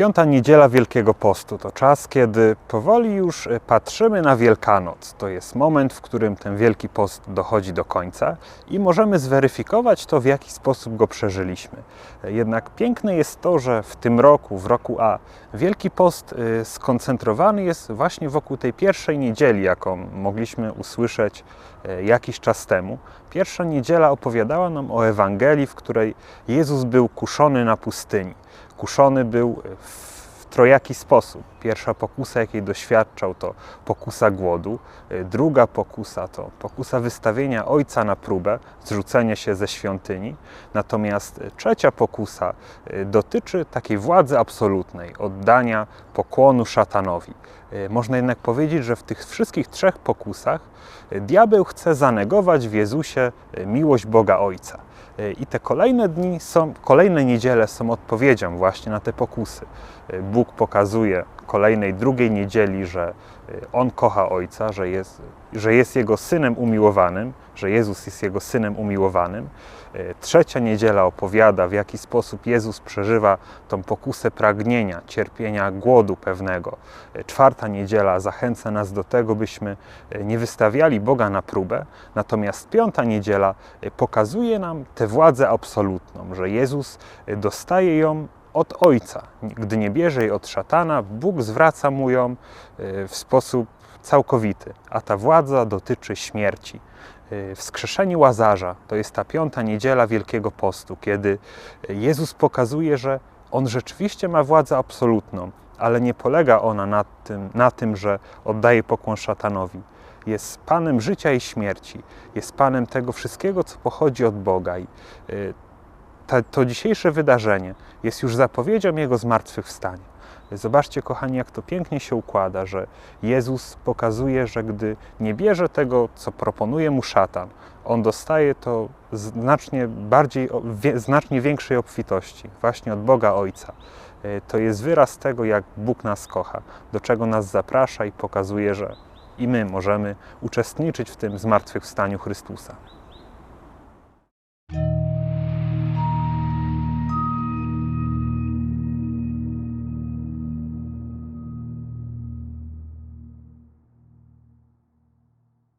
Piąta niedziela Wielkiego Postu to czas, kiedy powoli już patrzymy na Wielkanoc. To jest moment, w którym ten Wielki Post dochodzi do końca i możemy zweryfikować to, w jaki sposób go przeżyliśmy. Jednak piękne jest to, że w tym roku, w roku A, Wielki Post e, skoncentrowany jest właśnie wokół tej pierwszej niedzieli, jaką mogliśmy usłyszeć e, jakiś czas temu. Pierwsza niedziela opowiadała nam o Ewangelii, w której Jezus był kuszony na pustyni kuszony był w trojaki sposób. Pierwsza pokusa, jakiej doświadczał, to pokusa głodu. Druga pokusa to pokusa wystawienia ojca na próbę, zrzucenia się ze świątyni. Natomiast trzecia pokusa y, dotyczy takiej władzy absolutnej, oddania pokłonu szatanowi. Można jednak powiedzieć, że w tych wszystkich trzech pokusach diabeł chce zanegować w Jezusie miłość Boga Ojca. I te kolejne dni są, kolejne niedziele są odpowiedzią właśnie na te pokusy. Bóg pokazuje kolejnej drugiej niedzieli, że y, On kocha Ojca, że jest, że jest Jego Synem umiłowanym, że Jezus jest Jego Synem umiłowanym. Y, Trzecia niedziela opowiada, w jaki sposób Jezus przeżywa tą pokusę pragnienia, cierpienia, głodu pewnego. Y, Czwarta niedziela zachęca nas do tego, byśmy nie wystawiali Boga na próbę. Natomiast piąta niedziela pokazuje nam tę władzę absolutną, że Jezus dostaje ją od Ojca. Gdy nie bierze jej od szatana, Bóg zwraca mu ją y, w sposób całkowity, a ta władza dotyczy śmierci. Y, Wskrzeszenie Łazarza to jest ta piąta niedziela Wielkiego Postu, kiedy Jezus pokazuje, że On rzeczywiście ma władzę absolutną, ale nie polega ona na tym, na tym że oddaje pokłon szatanowi. Jest Panem życia i śmierci, jest Panem tego wszystkiego, co pochodzi od Boga. I y, ta, to dzisiejsze wydarzenie jest już zapowiedzią Jego zmartwychwstania. Zobaczcie, kochani, jak to pięknie się układa, że Jezus pokazuje, że gdy nie bierze tego, co proponuje mu szatan, on dostaje to znacznie bardziej, znacznie większej obfitości, właśnie od Boga Ojca. Y, To jest wyraz tego, jak Bóg nas kocha, do czego nas zaprasza i pokazuje, że i my możemy uczestniczyć w tym zmartwychwstaniu Chrystusa.